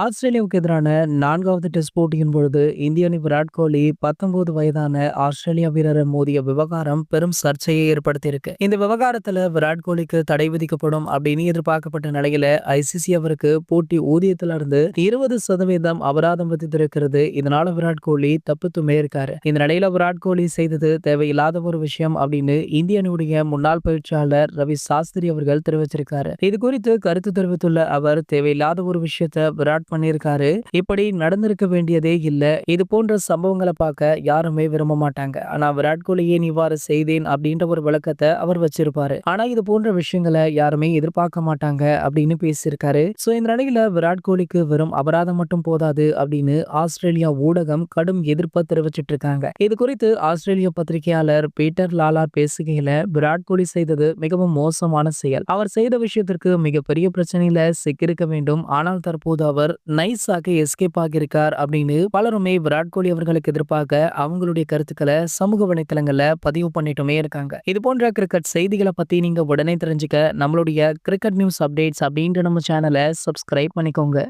ஆஸ்திரேலியாவுக்கு எதிரான நான்காவது டெஸ்ட் போட்டியின் பொழுது இந்திய அணி விராட் கோலி பத்தொன்பது வயதான ஆஸ்திரேலியா வீரரை மோதிய விவகாரம் பெரும் சர்ச்சையை ஏற்படுத்தியிருக்கு. இந்த விவகாரத்துல விராட் கோலிக்கு தடை விதிக்கப்படும் அப்படின்னு எதிர்பார்க்கப்பட்ட நிலையில ஐசிசி அவருக்கு போட்டி ஊதியத்துல இருந்து இருபது சதவீதம் அபராதம் விதித்திருக்கிறது இதனால விராட் கோலி தப்பித்துமே இருக்காரு. இந்த நிலையில விராட் கோலி செய்தது தேவையில்லாத ஒரு விஷயம் அப்படின்னு இந்திய அணியுடைய முன்னாள் பயிற்சியாளர் ரவி சாஸ்திரி அவர்கள் தெரிவிச்சிருக்காரு. இது குறித்து கருத்து தெரிவித்துள்ள அவர் தேவையில்லாத ஒரு விஷயத்த விராட் பண்ணியிருக்காரு இப்படி நடந்திருக்க வேண்டியதே இல்ல. இது போன்ற சம்பவங்களை பார்க்க யாருமே விரும்ப மாட்டாங்க. ஆனா விராட் கோலி ஏன் இவ்வாறு செய்தேன் அப்படின்ற ஒரு விளக்கத்தை அவர் வச்சிருப்பாரு. ஆனா இது போன்ற விஷயங்களை யாருமே எதிர்பார்க்க மாட்டாங்க அப்படின்னு பேசியிருக்காரு. சோ இந்த நிலையில விராட் கோலிக்கு வெறும் அபராதம் மட்டும் போதாது அப்படின்னு ஆஸ்திரேலியா ஊடகம் கடும் எதிர்ப்பை தெரிவிச்சிட்டு இருக்காங்க. இது குறித்து ஆஸ்திரேலிய பத்திரிகையாளர் பீட்டர் லாலா பேசுகையில விராட் கோலி செய்தது மிகவும் மோசமான செயல். அவர் செய்த விஷயத்திற்கு மிகப்பெரிய பிரச்சனையில சிக்கியிருக்க வேண்டும். ஆனால் தற்போது அவர் நைஸாக எஸ்கேப் ஆகியிருக்கார் அப்படின்னு பலருமே விராட் கோலி அவர்களுக்கு எதிர்ப்பாக அவங்களுடைய கருத்துக்களை சமூக வலைத்தளங்கள்ல பதிவு பண்ணிட்டுமே இருக்காங்க. இது போன்ற கிரிக்கெட் செய்திகளை பத்தி நீங்க உடனே தெரிஞ்சுக்க நம்மளுடைய கிரிக்கெட் நியூஸ் அப்டேட்ஸ் அப்படின்ற நம்ம சேனலை சப்ஸ்கிரைப் பண்ணிக்கோங்க.